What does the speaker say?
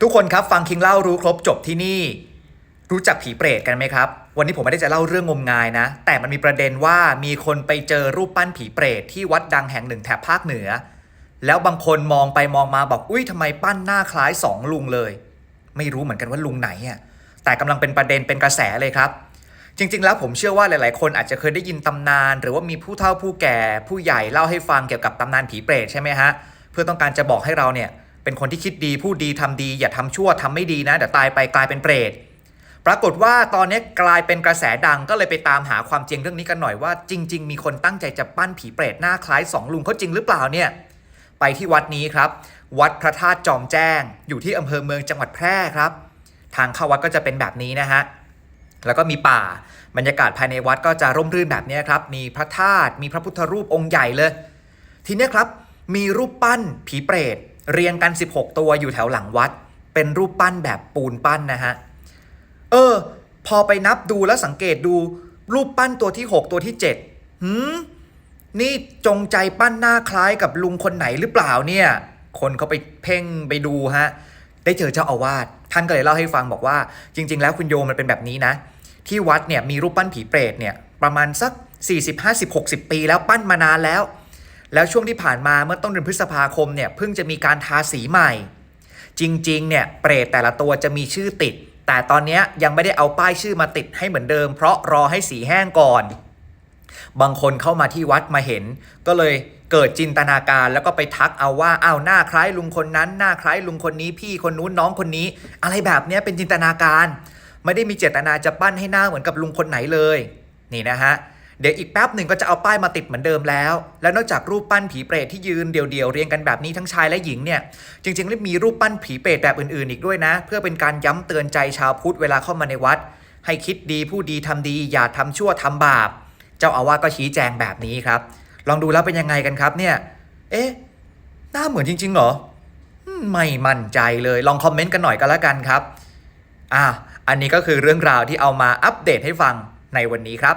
ทุกคนครับฟังคิงเล่ารู้ครบจบที่นี่ รู้จักผีเปรตกันไหมครับ วันนี้ผมไม่ได้จะเล่าเรื่องงมงายนะ แต่มันมีประเด็นว่ามีคนไปเจอรูปปั้นผีเปรตที่วัดดังแห่งหนึ่งแถบภาคเหนือ แล้วบางคนมองไปมองมาบอกอุ้ยทำไมปั้นหน้าคล้ายสองลุงเลย ไม่รู้เหมือนกันว่าลุงไหนอะแต่กำลังเป็นประเด็นเป็นกระแสเลยครับ จริง ๆ แล้วผมเชื่อว่าหลาย ๆ คนอาจจะเคยได้ยินตำนาน หรือว่ามีผู้เฒ่าผู้แก่ ผู้ใหญ่เล่าให้ฟังเกี่ยวกับตำนานผีเปรตใช่ไหมฮะเพื่อต้องการจะบอกให้เราเนี่ย เป็นคนที่คิดดีพูดดีทำดี อย่าทำชั่วทำไม่ดีนะเดี๋ยวตายไปกลายเป็นเปรตปรากฏว่าตอนนี้กลายเป็นกระแสดังก็เลยไปตามหาความจริงเรื่องนี้กันหน่อยว่าจริง ๆ มีคนตั้งใจจะปั้นผีเปรตหน้าคล้ายสองลุงเขาจริงหรือเปล่าเนี่ยไปที่วัดนี้ครับ วัดพระธาตุจอมแจ้ง อยู่ที่อำเภอเมืองจังหวัดแพร่ครับ ทางเข้าวัดก็จะเป็นแบบนี้นะฮะแล้วก็มีป่าบรรยากาศภายในวัดก็จะร่มรื่นแบบนี้ครับ มีพระธาตุมีพระพุทธรูปองค์ใหญ่เลย ทีนี้ครับ มีรูปปั้นผีเปรต เรียงกัน 16 ตัวอยู่แถวหลังวัด เป็นรูปปั้นแบบปูนปั้นนะฮะ เออ พอไปนับดูแล้วสังเกตดูรูปปั้นตัวที่ 6 ตัวที่7หืมนี่จงใจปั้นหน้าคล้ายกับลุงคนไหนหรือเปล่าเนี่ย คนเขาไปเพ่งไปดูฮะ ได้เจอเจ้าอาวาสท่านก็เลยเล่าให้ฟังบอกว่า จริง ๆ แล้วคุณโยมมันเป็นแบบนี้นะ ที่วัดเนี่ยมีรูปปั้นผีเปรตเนี่ยประมาณสัก 40 50 60 ปีแล้วปั้นมานานแล้ว แล้วช่วงที่ผ่านมาเมื่อต้นเดือนพฤษภาคมเนี่ยเพิ่งจะมีการทาสีใหม่ จริงๆเนี่ยเปรตแต่ละตัวจะมีชื่อติด แต่ตอนนี้ยังไม่ได้เอาป้ายชื่อมาติดให้เหมือนเดิม เพราะรอให้สีแห้งก่อน บางคนเข้ามาที่วัดมาเห็น ก็เลยเกิดจินตนาการแล้วก็ไปทักเอาว่าอ้าวหน้าคล้ายลุงคนนั้น หน้าคล้ายลุงคนนี้พี่คนนู้นน้องคนนี้ อะไรแบบเนี้ยเป็นจินตนาการ ไม่ได้มีเจตนาจะปั้นให้หน้าเหมือนกับลุงคนไหนเลย นี่นะฮะ เดี๋ยวอีกแป๊บหนึ่งก็จะเอาป้ายมาติดเหมือนเดิมแล้ว แล้วนอกจากรูปปั้นผีเปรตที่ยืนเดี่ยวๆเรียงกันแบบนี้ทั้งชายและหญิงเนี่ย จริงๆมีรูปปั้นผีเปรตแบบอื่นๆอีกด้วยนะ เพื่อเป็นการย้ำเตือนใจชาวพุทธเวลาเข้ามาในวัด ให้คิดดีพูดดีทำดี อย่าทำชั่วทำบาป เจ้าอาวาสก็ชี้แจงแบบนี้ครับ ลองดูแล้วเป็นยังไงกันครับเนี่ย เอ๊ะ หน้าเหมือนจริงๆเหรอ ไม่มั่นใจเลย ลองคอมเมนต์กันหน่อยก็แล้วกันครับ อะอันนี้ก็คือเรื่องราวที่เอามาอัปเดตให้ฟังในวันนี้ครับ